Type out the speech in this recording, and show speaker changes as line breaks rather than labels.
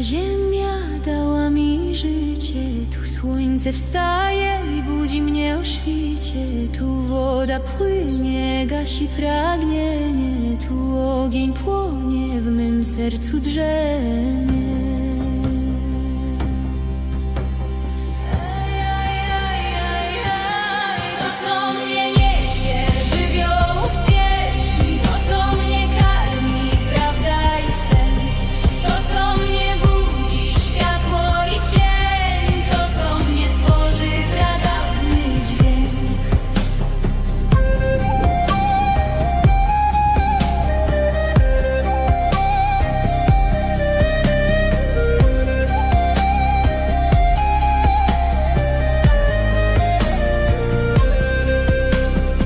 ziemia dała mi życie, tu słońce wstaje i budzi mnie o świcie, tu woda płynie, gasi pragnienie, tu ogień płonie, w mym sercu drzemie.